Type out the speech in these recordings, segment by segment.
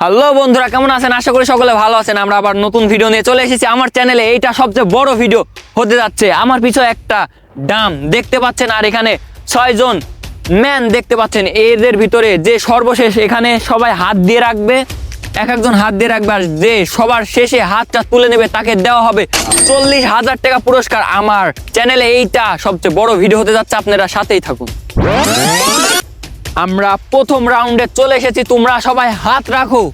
Hello বন্ধুরা, কেমন আছেন? আশা করি সকলে ভালো আছেন। আমরা আবার নতুন ভিডিও নিয়ে চলে এসেছি। আমার চ্যানেলে এইটা সবচেয়ে বড় ভিডিও হতে যাচ্ছে। আমার পিছনে একটা ডাম দেখতে পাচ্ছেন, আর এখানে ছয়জন ম্যান দেখতে পাচ্ছেন। এদের ভিতরে যে সর্বশেষ, এখানে সবাই হাত দিয়ে রাখবে, এক একজন হাত দিয়ে রাখবে, আর যে সবার শেষে হাতটা তুলে নেবে, তাকে দেওয়া হবে চল্লিশ হাজার টাকা পুরস্কার। আমার চ্যানেলে এইটা সবচেয়ে বড় ভিডিও হতে যাচ্ছে। আপনারা সাথেই থাকুন। আমরা প্রথম রাউন্ডে চলে এসেছি, তোমরা সবাই হাত রাখো।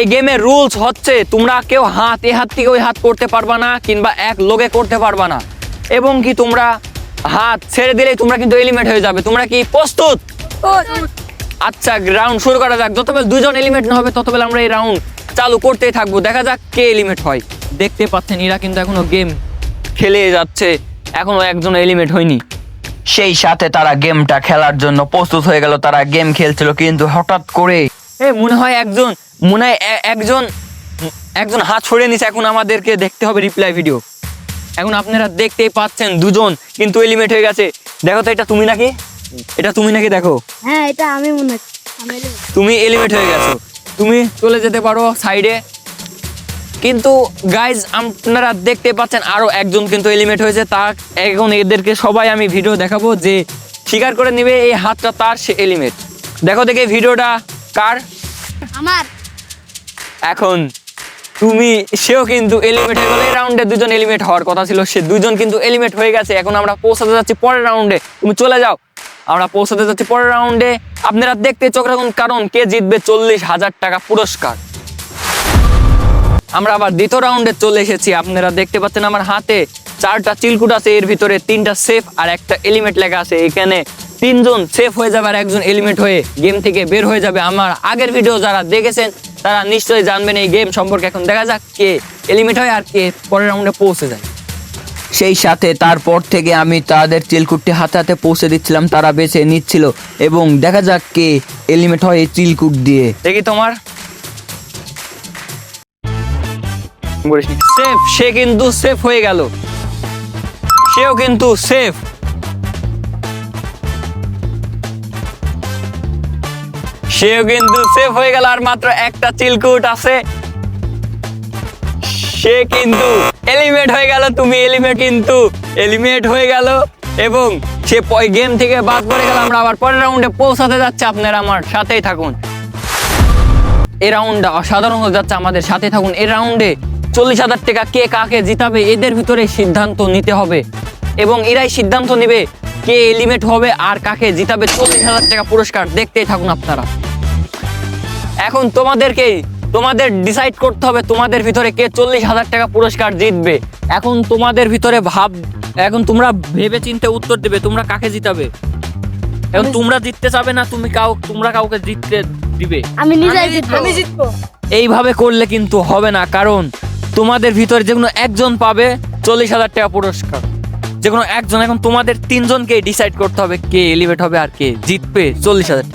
এই গেমের রুলস হচ্ছে, তোমরা কেউ হাত, এ হাত থেকে ওই হাত করতে পারবা না, কিংবা এক লোকে করতে পারবা না। এবং কি তোমরা হাত ছেড়ে দিলেই তোমরা কিন্তু এলিমেট হয়ে যাবে। তোমরা কি প্রস্তুত? আচ্ছা রাউন্ড শুরু করা যাক। যতবেল দুজন এলিমেট না হবে ততবেল আমরা এই রাউন্ড চালু করতেই থাকব। দেখা যাক কে এলিমেট হয়। দেখতে পাচ্ছেন, এরা কিন্তু এখনও গেম খেলে যাচ্ছে। এখনও একজন এলিমেট হয়নি। সেই সাথে তারা গেমটা খেলার জন্য প্রস্তুত হয়ে গেল তারা গেম খেলছিল কিন্তু হঠাৎ করে এ মনে হয় একজন মনে হয় একজন একজন হাত ছড়িয়ে নিছে এখন আমাদেরকে দেখতে হবে রিপ্লাই ভিডিও এখন আপনারা দেখতেই পাচ্ছেন দুজন কিন্তু এলিমেট হয়ে গেছে। দেখো তো এটা তুমি নাকি? এটা তুমি নাকি দেখো? হ্যাঁ এটা আমি মনে তুমি এলিমেট হয়ে গেছো। তুমি চলে যেতে পারো সাইডে কিন্তু গাইজ আপনারা দেখতে পাচ্ছেন আরও একজন কিন্তু এলিমেট হয়েছে। তা এখন এদেরকে সবাই আমি ভিডিও দেখাবো যে স্বীকার করে নেবে এই হাতটা তার সে এলিমেট দেখো দেখে ভিডিওটা কার? আমার। এখন তুমি সেও কিন্তু এলিমেট হয়ে গেল। এই রাউন্ডে দুজন এলিমেট হওয়ার কথা ছিল সে দুজন কিন্তু এলিমেট হয়ে গেছে। এখন আমরা পৌঁছাতে যাচ্ছি পরের রাউন্ডে তুমি চলে যাও। আমরা পৌঁছাতে যাচ্ছি পরের রাউন্ডে আপনারা দেখতে চোখ রাখুন কারণ কে জিতবে চল্লিশ হাজার টাকা পুরস্কার। আমরা আবার দ্বিতীয় রাউন্ডে চলে এসেছি। আপনারা দেখতে পাচ্ছেন আমার হাতে চারটা চিলকুট আছে, এর ভিতরে তিনটা সেফ আর একটা এলিমেন্ট লেখা আছে। এখানে তিনজন সেফ হয়ে যাবে আর একজন এলিমেন্ট হয়ে গেম থেকে বের হয়ে যাবে। আমার আগের ভিডিও যারা দেখেছেন, তারা নিশ্চয়ই জানবেন এই গেম সম্পর্কে। এখন দেখা যাক কে এলিমেন্ট হয় আর কে পরের রাউন্ডে পৌঁছে যায়। সেই সাথে তারপর থেকে আমি তাদের চিলকুটটি হাতে হাতে পৌঁছে দিচ্ছিলাম, তারা বেছে নিচ্ছিল এবং দেখা যাক কে এলিমেট হয় এই চিলকুট দিয়ে। দেখি তোমার। সেফ, সে কিন্তু সেফ হয়ে গেল। সেও কিন্তু সেফ। সেও কিন্তু সেফ হয়ে গেল আর মাত্র একটা চিলকুট আছে। সে কিন্তু এলিমেট হয়ে গেল, তুমি এলিমেট কিন্তু এলিমেট হয়ে গেল। এবং সে গেম থেকে বাদ পড়ে গেল। আমরা আবার পরের রাউন্ডে পৌঁছাতে যাচ্ছে। আপনারা আমার সাথেই থাকুন। এই রাউন্ডটা অসাধারণ যাচ্ছে। আমাদের সাথে থাকুন। এই রাউন্ডে চল্লিশ হাজার টাকা কে কাকে জিতাবে এদের ভিতরে সিদ্ধান্ত নিতে হবে। এবং এরাই সিদ্ধান্ত নেবে কে এলিমেট হবে আর কাকে জিতাবে। চল্লিশ হাজার টাকা পুরস্কার দেখতেই থাকুন আপনারা। এখন তোমাদেরকে তোমাদের ডিসাইড করতে হবে তোমাদের ভিতরে কে চল্লিশ হাজার টাকা পুরস্কার জিতবে। এখন তোমাদের ভিতরে ভাব এখন তোমরা ভেবে চিন্তে উত্তর দেবে তোমরা কাকে জিতাবে। এখন তোমরা জিততে চাবে না তুমি কাউ তোমরা কাউকে জিততে দিবে। আমি নিজেই জিতবো। আমি জিতবো। এইভাবে করলে কিন্তু হবে না কারণ তোমাদের ভিতরে যে কোনো একজন পাবে চল্লিশ হাজার টাকা পুরস্কার। যে কোনো একজন, এখন তোমাদের তিনজনকে ডিসাইড করতে হবে কে এলিভেট হবে আর কে জিতবে চল্লিশ হাজার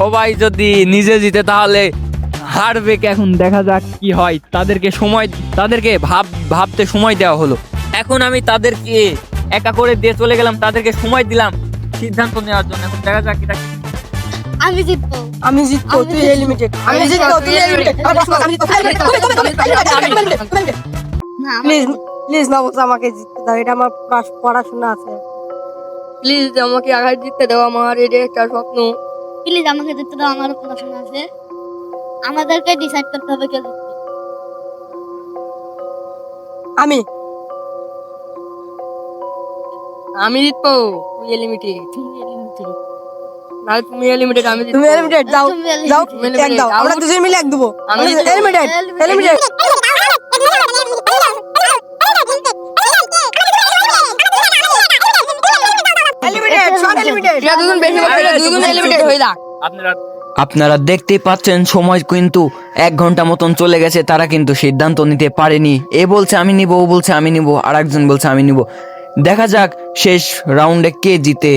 সবাই যদি নিজে জিতে, তাহলে হারবে এখন দেখা যাক কি হয়। তাদেরকে সময়, তাদেরকে ভাব, ভাবতে সময় দেওয়া হলো। এখন আমি তাদেরকে একা করে দিয়ে চলে গেলাম, তাদেরকে সময় দিলাম সিদ্ধান্ত নেওয়ার জন্য। এখন দেখা যাক এটা আমি জিতবো। আমি জিতবো আমি তুই জিতবো। এলিমিটেড আমি জিতবো তুই এলিমিটেড আমি আমার প্লিজ প্লিজ না বলতে আমাকে জিততে দাও। এটা আমার পড়াশ- পড়াশোনা আছে। প্লিজ আমাকে আগে জিততে দাও। আমার এটা একটা স্বপ্ন। প্লিজ আমাকে জিততে দাও। আমারও পড়াশোনা আছে। আমাদেরকে ডিসাইড করতে হবে কে জিতবে। আমি। আমি জিতবো। তুই এলিমিটেড তুমি eliminated। না তুমি এলিমিটেড আমি তুমি এলিমিটেড দাও দাও এক দাও আমরা দুজন মিলে এক দেবো। এলিমিটেড এলিমিটেড এলিমিটেড সব এলিমিটেড দুজন বেশি করে দুজন এলিমিটেড হয়ে যা আপনারা আপনারা দেখতেই পাচ্ছেন সময় কিন্তু এক ঘণ্টা মতন চলে গেছে তারা কিন্তু সিদ্ধান্ত নিতে পারেনি। এ বলছে আমি নিব ও বলছে আমি নিব আর একজন বলছে আমি নিব। দেখা যাক শেষ রাউন্ডে কে জিতে।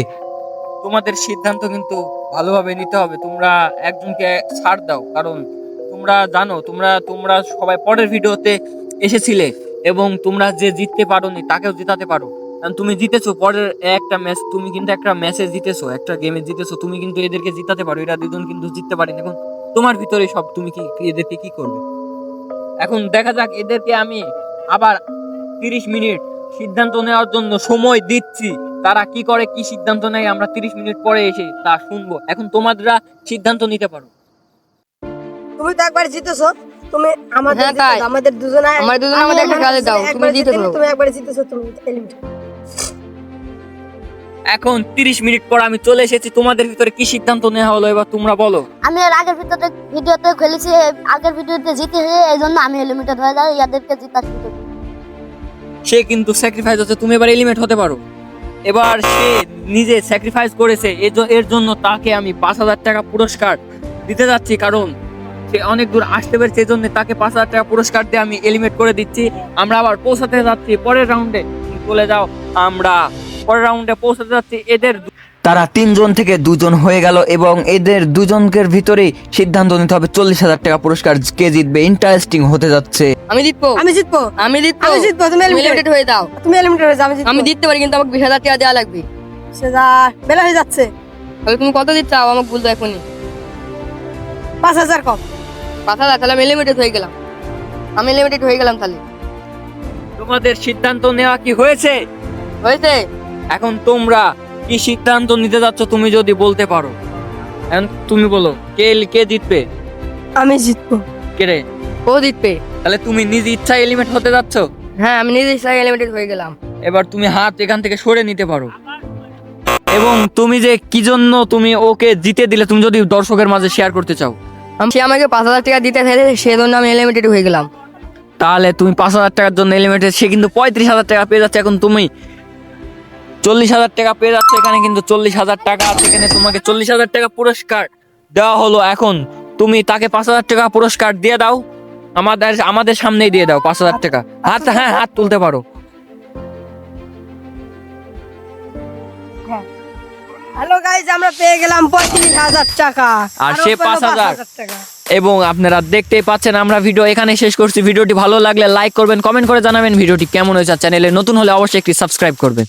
তোমাদের সিদ্ধান্ত কিন্তু ভালোভাবে নিতে হবে। তোমরা একজনকে ছাড় দাও। কারণ তোমরা জানো, তোমরা তোমরা সবাই পরের ভিডিওতে এসেছিলে এবং তোমরা যে জিততে পারোনি তাকেও জেতাতে পারো। কারণ তুমি জিতেছো, পরের একটা ম্যাচ তুমি কিন্তু একটা ম্যাচে জিতেছো, একটা গেমে জিতেছো, তুমি কিন্তু এদেরকে জিতাতে পারো। এরা দুজন কিন্তু জিততে পারেনি এখন তোমার ভিতরে সব তুমি কি- এদেরকে কি করবে? এখন দেখা যাক, এদেরকে আমি আবার তিরিশ মিনিট সিদ্ধান্ত নেওয়ার জন্য সময় দিচ্ছি। তারা কি করে কি সিদ্ধান্ত নেয় আমরা তিরিশ মিনিট পরে এসে তা শুনব। এখন তোমরা সিদ্ধান্ত নিতে পারো। তুমি তো একবার জিতেছো তুমি আমাদের হ্যাঁ, জিতে আমাদের দুজনে আমার দুজনে আমাদের একটা দাও তুমি জিতে দাও তুমি একবার জিতেছো তুমি এলিমিনেট এখন তিরিশ মিনিট পর আমি চলে এসেছি তোমাদের ভিতরে কি সিদ্ধান্ত নেওয়া হলো এবার তোমরা বলো। আমি এর আগের ভিডিওতে ভিডিওতে খেলেছি আগের ভিডিওতে জিতেছি এই জন্য আমি এলিমিটেড হয়ে যাই ইয়াদেরকে জিতার সুযোগ। সে কিন্তু স্যাক্রিফাইস হচ্ছে তুমি এবার এলিমেট হতে পারো। এবার সে নিজে স্যাক্রিফাইস করেছে, এর জন্য তাকে আমি পাঁচ হাজার টাকা পুরস্কার দিতে যাচ্ছি, কারণ সে অনেক দূর আসতে পেরেছে, এজন্য তাকে পাঁচ হাজার টাকা পুরস্কার দিয়ে আমি এলিমেট করে দিচ্ছি। আমরা আবার পৌঁছাতে যাচ্ছি, পরের রাউন্ডে চলে যাও, আমরা পরের রাউন্ডে পৌঁছাতে যাচ্ছি, এদের তারা তিনজন থেকে দুজন হয়ে গেল এবং এদের দুজনকের ভিতরেই সিদ্ধান্ত নিতে হবে চল্লিশ হাজার টাকা পুরস্কার কে জিতবে ইন্টারেস্টিং হতে যাচ্ছে। আমি জিতবো। আমি জিতবো। আমি জিতবো। আমি জিতবো তুমি তুমি এলিমিনেট eliminated হয়ে দাও তুমি এলিমিনেট হয়ে যাও আমি জিতবো। আমি জিততে পারি কিন্তু আমাকে বিশ হাজার টাকা দেওয়া লাগবে। সেটা বেলা হয়ে যাচ্ছে। তাহলে তুমি কত দিতে চাও আমাকে বলতো এখনই। পাঁচ হাজার কম। পাঁচ হাজার তাহলে আমি লিমিটেড হয়ে গেলাম। আমি লিমিটেড হয়ে গেলাম তাহলে। তোমাদের সিদ্ধান্ত নেওয়া কি হয়েছে? হয়েছে। এখন তোমরা কি সিদ্ধান্ত নিতে যাচ্ছ তুমি যদি বলতে পারো? এখন তুমি বলো কে কে জিতবে? আমি জিতবো। কে রে? ও জিতবে। তাহলে তুমি নিজ ইচ্ছা এলিমেন্ট হতে যাচ্ছ? হ্যাঁ আমি নিজে ইচ্ছায় লিমিটেড হয়ে গেলাম। এবার তুমি হাত এখান থেকে সরে নিতে পারো। এবং তুমি যে কি জন্য তুমি ওকে জিতে দিলে তুমি যদি দর্শকের মাঝে শেয়ার করতে চাও? আমি সে আমাকে পাঁচ হাজার টাকা দিতে চাইছে সেজন্য আমি লিমিটেড হয়ে গেলাম। তাহলে তুমি পাঁচ হাজার টাকার জন্য এলিমেন্টের সে কিন্তু পঁয়ত্রিশ হাজার টাকা পেয়ে যাচ্ছে। এখন তুমি চল্লিশ হাজার টাকা পেয়ে যাচ্ছে এখানে কিন্তু চল্লিশ হাজার টাকা আছে এখানে। তোমাকে চল্লিশ হাজার টাকা পুরস্কার দেওয়া হলো এখন। তুমি তাকে পাঁচ হাজার টাকা পুরস্কার দিয়ে দাও। আমাদের আমাদের সামনেই দিয়ে দাও পাঁচ হাজার টাকা। হাত হ্যাঁ হাত তুলতে পারো। হ্যালো গাইজ আমরা পেয়ে গেলাম পঁয়ত্রিশ হাজার টাকা। আর সে পাঁচ হাজার। টাকা। এবং আপনারা দেখতেই পাচ্ছেন আমরা ভিডিও এখানে শেষ করছি। ভিডিওটি ভালো লাগলে লাইক করবেন কমেন্ট করে জানাবেন। ভিডিওটি কেমন হয়েছে চ্যানেলে নতুন হলে অবশ্যই একটি সাবস্ক্রাইব করবেন।